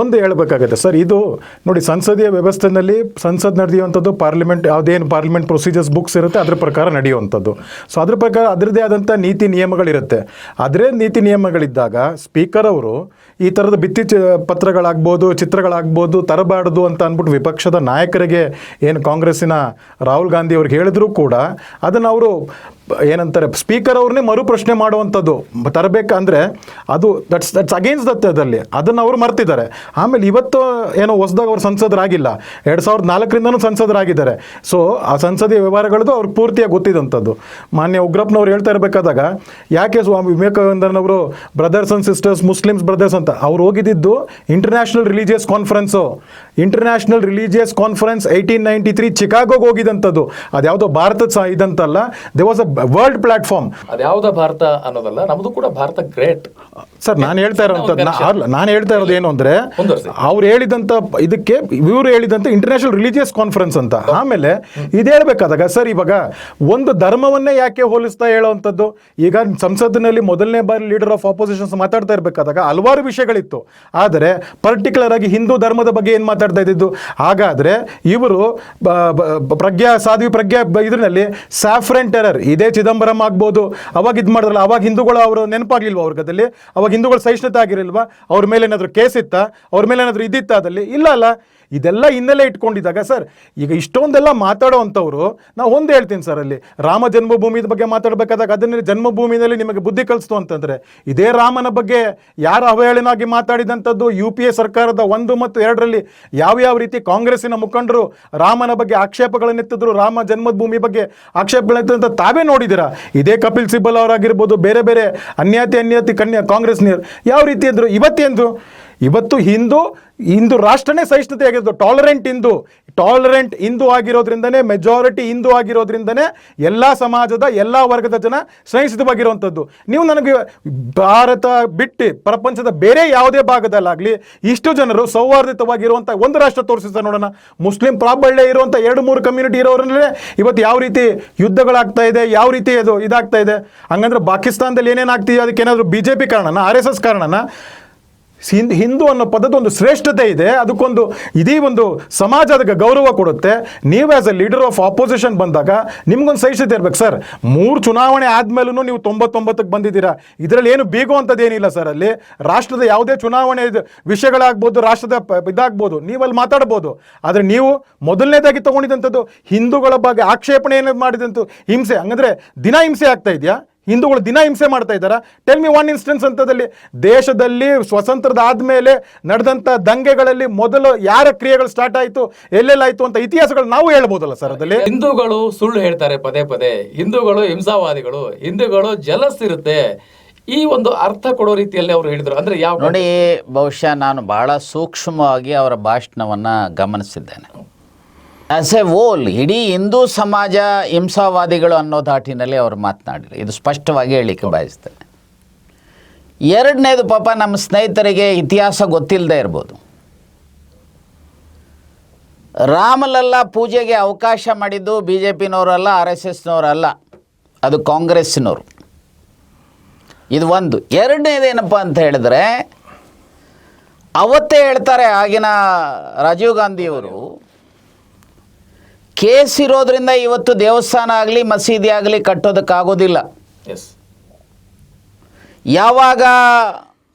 ಒಂದು ಹೇಳಬೇಕಾಗತ್ತೆ. ಸರ್, ಇದು ನೋಡಿ ಸಂಸದೀಯ ವ್ಯವಸ್ಥೆಯಲ್ಲಿ ಸಂಸದ್ ನಡೆಯುವಂಥದ್ದು ಪಾರ್ಲಿಮೆಂಟ್, ಯಾವುದೇನು ಪಾರ್ಲಿಮೆಂಟ್ ಪ್ರೊಸೀಜರ್ಸ್ ಬುಕ್ಸ್ ಇರುತ್ತೆ, ಅದ್ರ ಪ್ರಕಾರ ನಡೆಯುವಂಥದ್ದು. ಸೊ ಅದ್ರ ಪ್ರಕಾರ ಅದರದ್ದೇ ಆದಂಥ ನೀತಿ ನಿಯಮಗಳಿರುತ್ತೆ. ಅದರೇ ನೀತಿ ನಿಯಮಗಳಿದ್ದಾಗ ಸ್ಪೀಕರ್ ಅವರು ಈ ಥರದ ಭಿತ್ತಿ ಚ, ಪತ್ರಗಳಾಗ್ಬೋದು, ಚಿತ್ರಗಳಾಗ್ಬೋದು ತರಬಾರ್ದು ಅಂತ ಅಂದ್ಬಿಟ್ಟು ವಿಪಕ್ಷದ ನಾಯಕರಿಗೆ ಏನು ಕಾಂಗ್ರೆಸ್ಸಿನ ರಾಹುಲ್ ಗಾಂಧಿ ಅವ್ರಿಗೆ ಹೇಳಿದ್ರು ಕೂಡ ಅದನ್ನು ಅವರು ಏನಂತಾರೆ ಸ್ಪೀಕರ್ ಅವ್ರನ್ನೇ ಮರು ಪ್ರಶ್ನೆ ಮಾಡುವಂಥದ್ದು ತರಬೇಕಂದ್ರೆ ಅದು ದಟ್ಸ್ ದಟ್ಸ್ ಅಗೇನ್ಸ್ಟ್ ದತ್ತದಲ್ಲಿ ಅದನ್ನು ಅವರು ಮರ್ತಿದ್ದಾರೆ. ಆಮೇಲೆ ಇವತ್ತು ಏನೋ ಹೊಸದಾಗ ಅವ್ರು ಸಂಸದರಾಗಿಲ್ಲ. ಎರಡು ಸಾವಿರದ ನಾಲ್ಕರಿಂದನೂ ಸಂಸದರಾಗಿದ್ದಾರೆ. ಸೊ ಆ ಸಂಸದೀಯ ವ್ಯವಹಾರಗಳದ್ದು ಅವ್ರಿಗೆ ಪೂರ್ತಿಯಾಗಿ ಗೊತ್ತಿದ್ದಂಥದ್ದು ಮಾನ್ಯ ಉಗ್ರಪ್ಪನವ್ರು ಹೇಳ್ತಾ ಇರಬೇಕಾದಾಗ, ಯಾಕೆ Swami ವಿವೇಕಾನಂದನವರು brothers and sisters, Muslims brothers ಅಂತ? ಅವ್ರು ಹೋಗಿದ್ದು international religious conference. International religious conference eighteen ninety three ಚಿಕಾಗೋಗೆ ಹೋಗಿದಂಥದ್ದು. ಅದ್ಯಾವುದೋ ಭಾರತದ ಸಹ ಇದಂತಲ್ಲ they was a world platform ಅದ್ಯಾವುದೋ Bharat ಅನ್ನೋದಲ್ಲ ನಮ್ದು ಕೂಡ ಭಾರತ ಗ್ರೇಟ್ ಸರ್ ನಾನು ಹೇಳ್ತಾ ಇರೋಂಥದ್ದು ನಾನು ಹೇಳ್ತಾ ಇರೋದು ಏನು ಅಂದರೆ. ಅವ್ರು ಹೇಳಿದಂತ ಇದಕ್ಕೆ ಇವರು ಹೇಳಿದಂತ ಇಂಟರ್ನ್ಯಾಷನಲ್ ರಿಲಿಜಿಯಸ್ ಕಾನ್ಫರೆನ್ಸ್ ಅಂತ. ಆಮೇಲೆ ಇದು ಹೇಳ್ಬೇಕಾದಾಗ ಸರ್ ಇವಾಗ ಒಂದು ಧರ್ಮವನ್ನೇ ಯಾಕೆ ಹೋಲಿಸ್ತಾ ಹೇಳೋವಂಥದ್ದು ಈಗ ಸಂಸತ್ತಿನಲ್ಲಿ ಮೊದಲನೇ ಬಾರಿ ಲೀಡರ್ ಆಫ್ ಆಪೋಸಿಷನ್ಸ್ ಮಾತಾಡ್ತಾ ಇರಬೇಕಾದಾಗ ಹಲವಾರು ವಿಷಯಗಳಿತ್ತು. ಆದರೆ ಪರ್ಟಿಕ್ಯುಲರ್ ಆಗಿ ಹಿಂದೂ ಧರ್ಮದ ಬಗ್ಗೆ ಏನು ಮಾತಾಡ್ತಾ ಇದ್ದಿದ್ದು. ಹಾಗಾದ್ರೆ ಇವರು ಪ್ರಜ್ಞಾ, ಸಾಧ್ವಿ ಪ್ರಜ್ಞಾ ಇದರಲ್ಲಿ ಸ್ಯಾಫ್ರೆನ್ ಟೆರರ್ ಇದೇ ಚಿದಂಬರಂ ಆಗ್ಬೋದು. ಅವಾಗ ಇದು ಮಾಡಿದ್ರಲ್ಲ, ಅವಾಗ ಹಿಂದೂಗಳು ಅವರು ನೆನಪಾಗಲಿಲ್ವ ಅವ್ರ ಗದಲ್ಲಿ ಅವಾಗ ಹಿಂದೂಗಳು ಸಹಿಷ್ಣುತೆ ಆಗಿರಲಿಲ್ವ? ಅವ್ರ ಮೇಲೆ ಏನಾದರೂ ಕೇಸ್ ಇತ್ತಾ? ಅವ್ರ ಮೇಲೆ ಏನಾದರೂ ಇದ್ದಿತ್ತ ಅದರಲ್ಲಿ? ಇಲ್ಲ ಅಲ್ಲ. ಇದೆಲ್ಲ ಹಿನ್ನೆಲೆ ಇಟ್ಕೊಂಡಿದ್ದಾಗ ಸರ್, ಈಗ ಇಷ್ಟೊಂದೆಲ್ಲ ಮಾತಾಡೋ ಅಂಥವ್ರು, ನಾವು ಒಂದು ಹೇಳ್ತೀನಿ ಸರ್ ಅಲ್ಲಿ, ರಾಮ ಜನ್ಮಭೂಮಿದ ಬಗ್ಗೆ ಮಾತಾಡಬೇಕಾದಾಗ ಅದನ್ನೇ ಜನ್ಮಭೂಮಿನಲ್ಲಿ ನಿಮಗೆ ಬುದ್ಧಿ ಕಲಿಸ್ತು ಅಂತಂದರೆ, ಇದೇ ರಾಮನ ಬಗ್ಗೆ ಯಾರು ಅವಹೇಳನಾಗಿ ಮಾತಾಡಿದಂಥದ್ದು ಯು ಪಿ ಎ ಸರ್ಕಾರದ ಒಂದು ಮತ್ತು ಎರಡರಲ್ಲಿ ಯಾವ್ಯಾವ ರೀತಿ ಕಾಂಗ್ರೆಸ್ಸಿನ ಮುಖಂಡರು ರಾಮನ ಬಗ್ಗೆ ಆಕ್ಷೇಪಗಳನ್ನೆತ್ತಿದ್ರು ರಾಮ ಜನ್ಮಭೂಮಿ ಬಗ್ಗೆ ಆಕ್ಷೇಪಗಳನ್ನೆತ್ತಂತ ತಾವೇ ನೋಡಿದ್ದೀರಾ ಇದೇ ಕಪಿಲ್ ಸಿಬ್ಬಲ್ ಅವರಾಗಿರ್ಬೋದು, ಬೇರೆ ಬೇರೆ ಅನ್ಯಾತಿ ಅನ್ಯಾತಿ ಕನ್ಯಾ ಕಾಂಗ್ರೆಸ್ನಿಯರು, ಯಾವ ರೀತಿ ಅಂದರು ಇವತ್ತೇಂದು ಇವತ್ತು ಹಿಂದೂ ಹಿಂದೂ ರಾಷ್ಟ್ರನೇ ಸಹಿಷ್ಣುತೆ ಆಗಿರೋದು. ಟಾಲರೆಂಟ್ ಹಿಂದೂ. ಟಾಲರೆಂಟ್ ಹಿಂದೂ ಆಗಿರೋದ್ರಿಂದನೇ ಮೆಜಾರಿಟಿ ಹಿಂದೂ ಆಗಿರೋದ್ರಿಂದನೇ ಎಲ್ಲ ಸಮಾಜದ, ಎಲ್ಲ ವರ್ಗದ ಜನ ಸಹಿಷ್ಣುತವಾಗಿರುವಂಥದ್ದು. ನೀವು ನನಗೆ ಭಾರತ ಬಿಟ್ಟು ಪ್ರಪಂಚದ ಬೇರೆ ಯಾವುದೇ ಭಾಗದಲ್ಲಾಗಲಿ ಇಷ್ಟು ಜನರು ಸೌಹಾರ್ದಿತವಾಗಿರುವಂಥ ಒಂದು ರಾಷ್ಟ್ರ ತೋರಿಸಿ ಸರ್ ನೋಡೋಣ. ಮುಸ್ಲಿಂ ಪ್ರಾಬಲ್ಯ ಇರುವಂಥ ಎರಡು ಮೂರು ಕಮ್ಯುನಿಟಿ ಇರೋರಲ್ಲೇ ಇವತ್ತು ಯಾವ ರೀತಿ ಯುದ್ಧಗಳಾಗ್ತಾ ಇದೆ, ಯಾವ ರೀತಿ ಅದು ಇದಾಗ್ತಾ ಇದೆ. ಹಂಗಂದ್ರೆ ಪಾಕಿಸ್ತಾನದಲ್ಲಿ ಏನೇನಾಗ್ತಿದೆ ಅದಕ್ಕೆ ಏನಾದರೂ ಬಿ ಜೆ ಪಿ ಕಾರಣನ ಆರ್ ಎಸ್ ಎಸ್ ಕಾರಣನ ಹಿಂದ್ ಹಿಂದೂ ಅನ್ನೋ ಪದದ ಒಂದು ಶ್ರೇಷ್ಠತೆ ಇದೆ. ಅದಕ್ಕೊಂದು ಇದೀ ಒಂದು ಸಮಾಜ ಅದಕ್ಕೆ ಗೌರವ ಕೊಡುತ್ತೆ. ನೀವು as a leader of opposition ಬಂದಾಗ ನಿಮ್ಗೊಂದು ಸಹಿಷ್ಣತೆ ಇರ್ಬೇಕು. ಸರ್ ಮೂರು ಚುನಾವಣೆ ಆದ್ಮೇಲೂ ನೀವು ತೊಂಬತ್ತೊಂಬತ್ತಕ್ಕೆ ಬಂದಿದ್ದೀರಾ? ಇದರಲ್ಲಿ ಏನು ಬೀಗುವಂಥದ್ದು ಏನಿಲ್ಲ ಸರ್ ಅಲ್ಲಿ. ರಾಷ್ಟ್ರದ ಯಾವುದೇ ಚುನಾವಣೆ ವಿಷಯಗಳಾಗ್ಬೋದು, ರಾಷ್ಟ್ರದ ಇದಾಗ್ಬೋದು, ನೀವಲ್ಲಿ ಮಾತಾಡ್ಬೋದು. ಆದರೆ ನೀವು ಮೊದಲನೇದಾಗಿ ತೊಗೊಂಡಿದ್ದಂಥದ್ದು ಹಿಂದೂಗಳ ಬಗ್ಗೆ ಆಕ್ಷೇಪಣೆ ಏನು ಮಾಡಿದಂಥ ಹಿಂಸೆ. ಹಂಗಂದ್ರೆ ದಿನ ಹಿಂಸೆ ಆಗ್ತಾ ಇದೆಯಾ? ಹಿಂದೂಗಳು ದಿನ ಹಿಂಸೆ ಮಾಡ್ತಾ ಇದ್ದಾರಾ? ಟೆಲ್ ಮಿ ಒನ್ ಇನ್ಸ್ಟೆನ್ಸ್ ಅಂತದಲ್ಲಿ ದೇಶದಲ್ಲಿ ಸ್ವತಂತ್ರದ ಆದ್ಮೇಲೆ ನಡೆದಂಥ ದಂಗೆಗಳಲ್ಲಿ ಮೊದಲು ಯಾರ ಕ್ರಿಯೆಗಳು ಸ್ಟಾರ್ಟ್ ಆಯಿತು ಎಲ್ಲೆಲ್ಲಾಯಿತು ಅಂತ ಇತಿಹಾಸಗಳು ನಾವು ಹೇಳ್ಬೋದಲ್ಲ ಸರ್ ಅದರಲ್ಲಿ? ಹಿಂದೂಗಳು ಸುಳ್ಳು ಹೇಳ್ತಾರೆ ಪದೇ ಪದೇ. ಹಿಂದೂಗಳು ಹಿಂಸಾವಾದಿಗಳು ಹಿಂದೂಗಳು ಜಲಸ್ ಇರುತ್ತೆ. ಈ ಒಂದು ಅರ್ಥ ಕೊಡೋ ರೀತಿಯಲ್ಲಿ ಅವರು ಹೇಳಿದ್ರು. ಅಂದ್ರೆ ಯಾವ ನೋಡಿ ಬಹುಶಃ ನಾನು ಬಹಳ ಸೂಕ್ಷ್ಮವಾಗಿ ಅವರ ಭಾಷಣವನ್ನು ಗಮನಿಸಿದ್ದೇನೆ. ಆಸ್ ಎ ಓಲ್ ಇಡೀ ಹಿಂದೂ ಸಮಾಜ ಹಿಂಸಾವಾದಿಗಳು ಅನ್ನೋ ಧಾಟಿನಲ್ಲಿ ಅವರು ಮಾತನಾಡಿದರು. ಇದು ಸ್ಪಷ್ಟವಾಗಿ ಹೇಳಿಕೆ ಬಯಸ್ತೇನೆ. ಎರಡನೇದು ಪಾಪ ನಮ್ಮ ಸ್ನೇಹಿತರಿಗೆ ಇತಿಹಾಸ ಗೊತ್ತಿಲ್ಲದೆ ಇರ್ಬೋದು. ರಾಮಲಲ್ಲ ಪೂಜೆಗೆ ಅವಕಾಶ ಮಾಡಿದ್ದು ಬಿ ಜೆ ಪಿನವರಲ್ಲ ಆರ್ ಎಸ್ ಎಸ್ನವರಲ್ಲ, ಅದು ಕಾಂಗ್ರೆಸ್ನವರು ಇದು ಒಂದು. ಎರಡನೇದೇನಪ್ಪ ಅಂತ ಹೇಳಿದ್ರೆ, ಅವತ್ತೇ ಹೇಳ್ತಾರೆ ಆಗಿನ ರಾಜೀವ್ ಗಾಂಧಿಯವರು ಕೇಸ್ ಇರೋದ್ರಿಂದ ಇವತ್ತು ದೇವಸ್ಥಾನ ಆಗಲಿ ಮಸೀದಿ ಆಗಲಿ ಕಟ್ಟೋದಕ್ಕಾಗೋದಿಲ್ಲ. ಎಸ್ ಯಾವಾಗ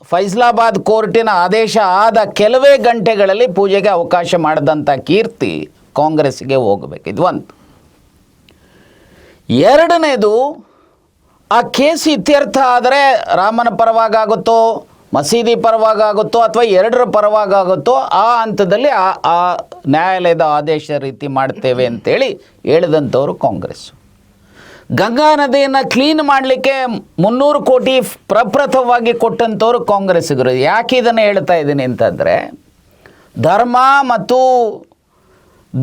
ಫೈಸಲಾಬಾದ್ ಕೋರ್ಟಿನ ಆದೇಶ ಆದ ಕೆಲವೇ ಗಂಟೆಗಳಲ್ಲಿ ಪೂಜೆಗೆ ಅವಕಾಶ ಮಾಡಿದಂಥ ಕೀರ್ತಿ ಕಾಂಗ್ರೆಸ್ಗೆ ಹೋಗಬೇಕು. ಇದು ಒಂದು. ಎರಡನೇದು ಆ ಕೇಸ್ ಇತ್ಯರ್ಥ ಆದರೆ ರಾಮನ ಪರವಾಗುತ್ತೋ ಮಸೀದಿ ಪರವಾಗುತ್ತೋ ಅಥವಾ ಎರಡರ ಪರವಾಗುತ್ತೋ ಆ ಹಂತದಲ್ಲಿ ಆ ಆ ನ್ಯಾಯಾಲಯದ ಆದೇಶ ರೀತಿ ಮಾಡ್ತೇವೆ ಅಂತೇಳಿ ಹೇಳಿದಂಥವ್ರು ಕಾಂಗ್ರೆಸ್ಸು ಗಂಗಾ ನದಿಯನ್ನು ಕ್ಲೀನ್ ಮಾಡಲಿಕ್ಕೆ ಮುನ್ನೂರು ಕೋಟಿ ಪ್ರಪ್ರಥವಾಗಿ ಕೊಟ್ಟಂಥವ್ರು ಕಾಂಗ್ರೆಸ್ಸಿಗರು ಯಾಕೆ ಇದನ್ನು ಹೇಳ್ತಾ ಇದ್ದೀನಿ ಅಂತಂದರೆ, ಧರ್ಮ ಮತ್ತು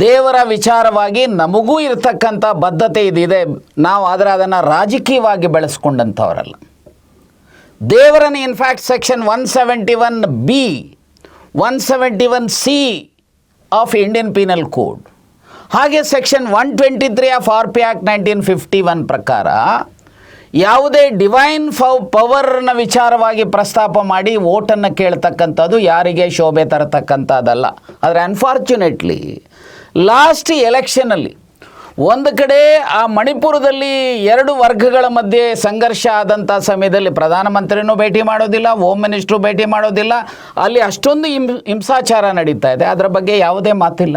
ದೇವರ ವಿಚಾರವಾಗಿ ನಮಗೂ ಇರತಕ್ಕಂಥ ಬದ್ಧತೆ ಇದಿದೆ. ನಾವು ಆದರೆ ಅದನ್ನು ರಾಜಕೀಯವಾಗಿ ಬೆಳೆಸ್ಕೊಂಡಂಥವರಲ್ಲ. ದೇವರನ್ನು in fact section one seventy one B one seventy one C of Indian penal code ಹಾಗೆ section one twenty three of R P act nineteen fifty one ಪ್ರಕಾರ, ಯಾವುದೇ ಡಿವೈನ್ ಫೌ ಪವರ್ನ ವಿಚಾರವಾಗಿ ಪ್ರಸ್ತಾಪ ಮಾಡಿ ಓಟನ್ನು ಕೇಳ್ತಕ್ಕಂಥದ್ದು ಯಾರಿಗೆ ಶೋಭೆ ತರತಕ್ಕಂಥದ್ದಲ್ಲ. ಆದರೆ ಅನ್ಫಾರ್ಚುನೇಟ್ಲಿ ಲಾಸ್ಟ್ ಎಲೆಕ್ಷನಲ್ಲಿ ಒಂದು ಕಡೆ ಆ ಮಣಿಪುರದಲ್ಲಿ ಎರಡು ವರ್ಗಗಳ ಮಧ್ಯೆ ಸಂಘರ್ಷ ಆದಂಥ ಸಮಯದಲ್ಲಿ ಪ್ರಧಾನಮಂತ್ರಿನೂ ಭೇಟಿ ಮಾಡೋದಿಲ್ಲ ಹೋಮ್ ಮಿನಿಸ್ಟ್ರು ಭೇಟಿ ಮಾಡೋದಿಲ್ಲ. ಅಲ್ಲಿ ಅಷ್ಟೊಂದು ಹಿಂ, ಹಿಂಸಾಚಾರ ನಡೀತಾ ಇದೆ. ಅದರ ಬಗ್ಗೆ ಯಾವುದೇ ಮಾತಿಲ್ಲ.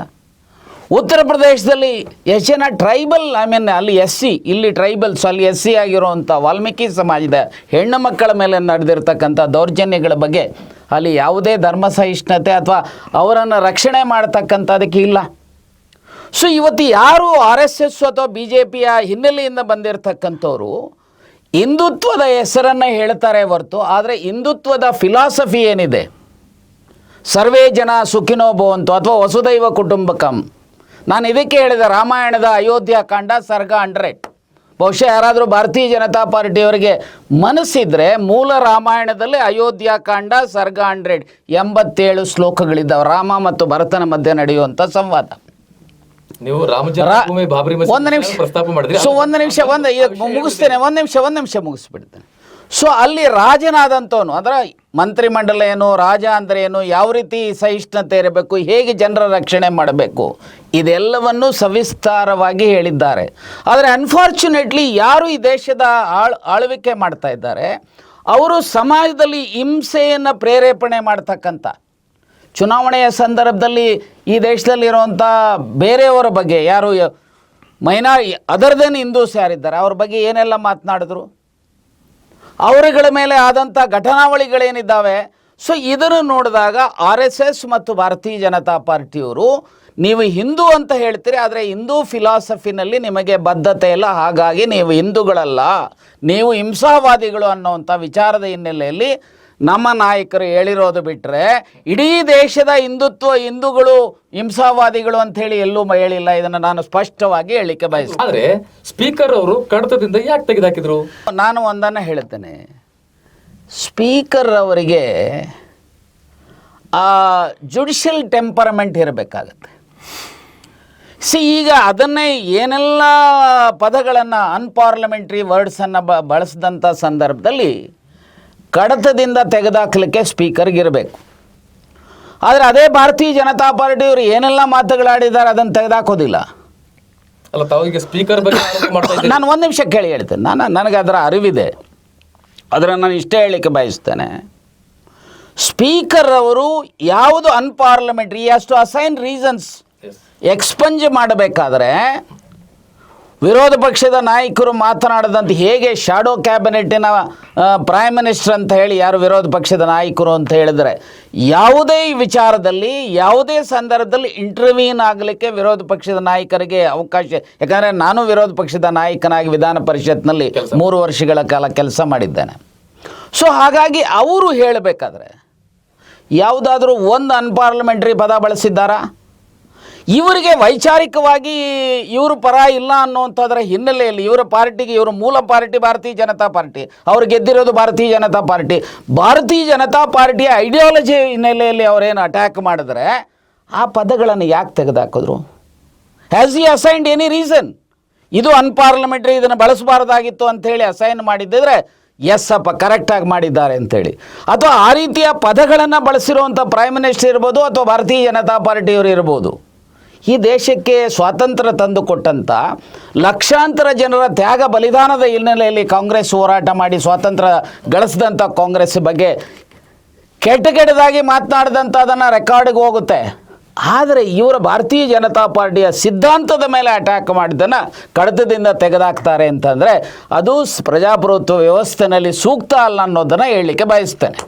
ಉತ್ತರ ಪ್ರದೇಶದಲ್ಲಿ ಎಷ್ಟು ಟ್ರೈಬಲ್ ಐ ಮೀನ್ ಅಲ್ಲಿ ಎಸ್ ಸಿ ಇಲ್ಲಿ ಟ್ರೈಬಲ್ಸ್ ಅಲ್ಲಿ ಎಸ್ ಸಿ ಆಗಿರುವಂಥ ವಾಲ್ಮೀಕಿ ಸಮಾಜದ ಹೆಣ್ಣು ಮಕ್ಕಳ ಮೇಲೆ ನಡೆದಿರ್ತಕ್ಕಂಥ ದೌರ್ಜನ್ಯಗಳ ಬಗ್ಗೆ ಅಲ್ಲಿ ಯಾವುದೇ ಧರ್ಮ ಸಹಿಷ್ಣುತೆ ಅಥವಾ ಅವರನ್ನು ರಕ್ಷಣೆ ಮಾಡ್ತಕ್ಕಂಥದಕ್ಕೆ ಇಲ್ಲ. ಸೊ ಇವತ್ತು ಯಾರು ಆರ್ ಎಸ್ ಎಸ್ ಅಥವಾ ಬಿ ಜೆ ಪಿಯ ಹಿನ್ನೆಲೆಯಿಂದ ಬಂದಿರತಕ್ಕಂಥವ್ರು ಹಿಂದುತ್ವದ ಹೆಸರನ್ನು ಹೇಳ್ತಾರೆ ಹೊರತು, ಆದರೆ ಹಿಂದುತ್ವದ ಫಿಲಾಸಫಿ ಏನಿದೆ? ಸರ್ವೇ ಜನ ಸುಖಿನೋ ಭವಂತು ಅಥವಾ ವಸುದೈವ ಕುಟುಂಬಕಂ. ನಾನು ಇದಕ್ಕೆ ಹೇಳಿದೆ ರಾಮಾಯಣದ ಅಯೋಧ್ಯ ಕಾಂಡ ಸರ್ಗ ಹಂಡ್ರೆಡ್. ಬಹುಶಃ ಯಾರಾದರೂ ಭಾರತೀಯ ಜನತಾ ಪಾರ್ಟಿಯವರಿಗೆ ಮನಸ್ಸಿದ್ರೆ ಮೂಲ ರಾಮಾಯಣದಲ್ಲಿ ಅಯೋಧ್ಯ ಕಾಂಡ ಸರ್ಗ ಹಂಡ್ರೆಡ್ ಎಂಬತ್ತೇಳು ಶ್ಲೋಕಗಳಿದ್ದಾವೆ. ರಾಮ ಮತ್ತು ಭರತನ ಮಧ್ಯೆ ನಡೆಯುವಂಥ ಸಂವಾದ. ನೀವು ಬಾಬರಿ ಒಂದು ನಿಮಿಷ. ಪ್ರಸ್ತಾಪ ಮಾಡಿದ್ರಿ ಸೊ ಒಂದು ನಿಮಿಷ ಒಂದು ಮುಗಿಸ್ತೇನೆ ಒಂದು ನಿಮಿಷ ಒಂದು ನಿಮಿಷ ಮುಗಿಸ್ಬಿಡ್ತೇನೆ. ಸೊ ಅಲ್ಲಿ ರಾಜನಾದಂಥವನು ಅಂದ್ರೆ ಮಂತ್ರಿಮಂಡಲ ಏನು ರಾಜ ಅಂದರೆ ಏನು ಯಾವ ರೀತಿ ಸಹಿಷ್ಣುತೆ ಇರಬೇಕು ಹೇಗೆ ಜನರ ರಕ್ಷಣೆ ಮಾಡಬೇಕು ಇದೆಲ್ಲವನ್ನು ಸವಿಸ್ತಾರವಾಗಿ ಹೇಳಿದ್ದಾರೆ. ಆದರೆ ಅನ್ಫಾರ್ಚುನೇಟ್ಲಿ ಯಾರು ಈ ದೇಶದ ಆಳ್ ಆಳ್ವಿಕೆ ಮಾಡ್ತಾ ಇದ್ದಾರೆ ಅವರು ಸಮಾಜದಲ್ಲಿ ಹಿಂಸೆಯನ್ನು ಪ್ರೇರೇಪಣೆ ಮಾಡ್ತಕ್ಕಂಥ ಚುನಾವಣೆಯ ಸಂದರ್ಭದಲ್ಲಿ ಈ ದೇಶದಲ್ಲಿರುವಂಥ ಬೇರೆಯವರ ಬಗ್ಗೆ ಯಾರು, ಮೈನಾ ಅದರ್ ದೆನ್ ಹಿಂದೂಸ್ ಯಾರಿದ್ದಾರೆ? ಅವ್ರ ಬಗ್ಗೆ ಏನೆಲ್ಲ ಮಾತನಾಡಿದ್ರು? ಅವರುಗಳ ಮೇಲೆ ಆದಂಥ ಘಟನಾವಳಿಗಳೇನಿದ್ದಾವೆ? ಸೊ ಇದನ್ನು ನೋಡಿದಾಗ ಆರ್ ಎಸ್ ಎಸ್ ಮತ್ತು ಭಾರತೀಯ ಜನತಾ ಪಾರ್ಟಿಯವರು, ನೀವು ಹಿಂದೂ ಅಂತ ಹೇಳ್ತೀರಿ, ಆದರೆ ಹಿಂದೂ ಫಿಲಾಸಫಿನಲ್ಲಿ ನಿಮಗೆ ಬದ್ಧತೆ ಇಲ್ಲ. ಹಾಗಾಗಿ ನೀವು ಹಿಂದೂಗಳಲ್ಲ, ನೀವು ಹಿಂಸಾವಾದಿಗಳು ಅನ್ನೋವಂಥ ವಿಚಾರದ ಹಿನ್ನೆಲೆಯಲ್ಲಿ ನಮ್ಮ ನಾಯಕರು ಹೇಳಿರೋದು ಬಿಟ್ಟರೆ ಇಡೀ ದೇಶದ ಹಿಂದುತ್ವ ಹಿಂದೂಗಳು ಹಿಂಸಾವಾದಿಗಳು ಅಂತ ಹೇಳಿ ಎಲ್ಲೂ ಹೇಳಿಲ್ಲ. ಇದನ್ನು ನಾನು ಸ್ಪಷ್ಟವಾಗಿ ಹೇಳಿಕೆ ಬಯಸ ಆದರೆ ಸ್ಪೀಕರ್ ಅವರು ಕಡತದಿಂದ ಯಾಕೆ ತೆಗೆದುಹಾಕಿದ್ರು ನಾನು ಒಂದನ್ನು ಹೇಳ್ತೇನೆ. ಸ್ಪೀಕರ್ ಅವರಿಗೆ ಆ ಜುಡಿಷಿಯಲ್ ಟೆಂಪರಮೆಂಟ್ ಇರಬೇಕಾಗತ್ತೆ. ಸಿ ಈಗ ಅದನ್ನೇ ಏನೆಲ್ಲ ಪದಗಳನ್ನು ಅನ್ಪಾರ್ಲಿಮೆಂಟ್ರಿ ವರ್ಡ್ಸನ್ನು ಬ ಬಳಸಿದಂಥ ಸಂದರ್ಭದಲ್ಲಿ ಕಡತದಿಂದ ತೆಗೆದಾಕ್ಲಿಕ್ಕೆ ಸ್ಪೀಕರ್ಗೆ ಇರಬೇಕು ಆದರೆ ಅದೇ ಭಾರತೀಯ ಜನತಾ ಪಾರ್ಟಿಯವರು ಏನೆಲ್ಲ ಮಾತುಗಳಾಡಿದ್ದಾರೆ ಅದನ್ನು ತೆಗೆದಾಕೋದಿಲ್ಲ. ಅಲ್ಲ ತಾವೀಗ ಸ್ಪೀಕರ್ ಬಗ್ಗೆ ನಾನು ಒಂದು ನಿಮಿಷ ಕೇಳಿ ಹೇಳ್ತೇನೆ. ನಾನು ನನಗೆ ಅದರ ಅರಿವಿದೆ. ಅದರ ನಾನು ಇಷ್ಟೇ ಹೇಳಲಿಕ್ಕೆ ಬಯಸ್ತೇನೆ. ಸ್ಪೀಕರ್ ಅವರು ಯಾವುದು ಅನ್ಪಾರ್ಲಿಮೆಂಟ್ರಿ ಅಷ್ಟು ಅಸೈನ್ ರೀಸನ್ಸ್. ಎಕ್ಸ್ಪಂಜ್ ಮಾಡಬೇಕಾದ್ರೆ ವಿರೋಧ ಪಕ್ಷದ ನಾಯಕರು ಮಾತನಾಡದಂತೆ ಹೇಗೆ ಶಾಡೋ ಕ್ಯಾಬಿನೆಟ್ಟಿನ ಪ್ರೈಮ್ ಮಿನಿಸ್ಟರ್ ಅಂತ ಹೇಳಿ ಯಾರು ವಿರೋಧ ಪಕ್ಷದ ನಾಯಕರು ಅಂತ ಹೇಳಿದರೆ ಯಾವುದೇ ವಿಚಾರದಲ್ಲಿ ಯಾವುದೇ ಸಂದರ್ಭದಲ್ಲಿ ಇಂಟರ್ವ್ಯೂನ್ ಆಗಲಿಕ್ಕೆ ವಿರೋಧ ಪಕ್ಷದ ನಾಯಕರಿಗೆ ಅವಕಾಶ ಯಾಕಂದರೆ ನಾನು ವಿರೋಧ ಪಕ್ಷದ ನಾಯಕನಾಗಿ ವಿಧಾನ ಪರಿಷತ್ನಲ್ಲಿ ಮೂರು ವರ್ಷಗಳ ಕಾಲ ಕೆಲಸ ಮಾಡಿದ್ದೇನೆ. ಸೊ ಹಾಗಾಗಿ ಅವರು ಹೇಳಬೇಕಾದ್ರೆ ಯಾವುದಾದ್ರೂ ಒಂದು ಅನ್ಪಾರ್ಲಿಮೆಂಟ್ರಿ ಪದ ಬಳಸಿದ್ದಾರಾ? ಇವರಿಗೆ ವೈಚಾರಿಕವಾಗಿ ಇವರು ಪರ ಇಲ್ಲ ಅನ್ನುವಂಥದ್ರ ಹಿನ್ನೆಲೆಯಲ್ಲಿ ಇವರ ಪಾರ್ಟಿಗೆ ಇವರ ಮೂಲ ಪಾರ್ಟಿ ಭಾರತೀಯ ಜನತಾ ಪಾರ್ಟಿ. ಅವ್ರು ಗೆದ್ದಿರೋದು ಭಾರತೀಯ ಜನತಾ ಪಾರ್ಟಿ. ಭಾರತೀಯ ಜನತಾ ಪಾರ್ಟಿಯ ಐಡಿಯಾಲಜಿ ಹಿನ್ನೆಲೆಯಲ್ಲಿ ಅವರೇನು ಅಟ್ಯಾಕ್ ಮಾಡಿದ್ರೆ ಆ ಪದಗಳನ್ನು ಯಾಕೆ ತೆಗೆದುಹಾಕಿದ್ರು has he assigned any reason ಇದು ಅನ್ಪಾರ್ಲಿಮೆಂಟ್ರಿ ಇದನ್ನು ಬಳಸಬಾರ್ದಾಗಿತ್ತು ಅಂಥೇಳಿ ಅಸೈನ್ ಮಾಡಿದ್ದಿದ್ರೆ ಎಸ್ ಅಪ್ಪ ಕರೆಕ್ಟಾಗಿ ಮಾಡಿದ್ದಾರೆ ಅಂತೇಳಿ ಅಥವಾ ಆ ರೀತಿಯ ಪದಗಳನ್ನು ಬಳಸಿರುವಂಥ ಪ್ರೈಮ್ ಮಿನಿಸ್ಟರ್ ಇರ್ಬೋದು ಅಥವಾ ಭಾರತೀಯ ಜನತಾ ಪಾರ್ಟಿಯವರು ಇರ್ಬೋದು. ಈ ದೇಶಕ್ಕೆ ಸ್ವಾತಂತ್ರ್ಯ ತಂದು ಕೊಟ್ಟಂಥ ಲಕ್ಷಾಂತರ ಜನರ ತ್ಯಾಗ ಬಲಿದಾನದ ಹಿನ್ನೆಲೆಯಲ್ಲಿ ಕಾಂಗ್ರೆಸ್ ಹೋರಾಟ ಮಾಡಿ ಸ್ವಾತಂತ್ರ್ಯ ಗಳಿಸಿದಂಥ ಕಾಂಗ್ರೆಸ್ ಬಗ್ಗೆ ಕೆಟ್ಟ ಕೆಟ್ಟದಾಗಿ ಮಾತನಾಡಿದಂಥದನ್ನು ರೆಕಾರ್ಡ್ಗೆ ಹೋಗುತ್ತೆ. ಆದರೆ ಇವರ ಭಾರತೀಯ ಜನತಾ ಪಾರ್ಟಿಯ ಸಿದ್ಧಾಂತದ ಮೇಲೆ ಅಟ್ಯಾಕ್ ಮಾಡಿದ್ದನ್ನು ಕಡತದಿಂದ ತೆಗೆದಾಕ್ತಾರೆ ಅಂತಂದರೆ ಅದು ಪ್ರಜಾಪ್ರಭುತ್ವ ವ್ಯವಸ್ಥೆಯಲ್ಲಿ ಸೂಕ್ತ ಅಲ್ಲ ಅನ್ನೋದನ್ನು ಹೇಳಲಿಕ್ಕೆ ಬಯಸ್ತೇನೆ.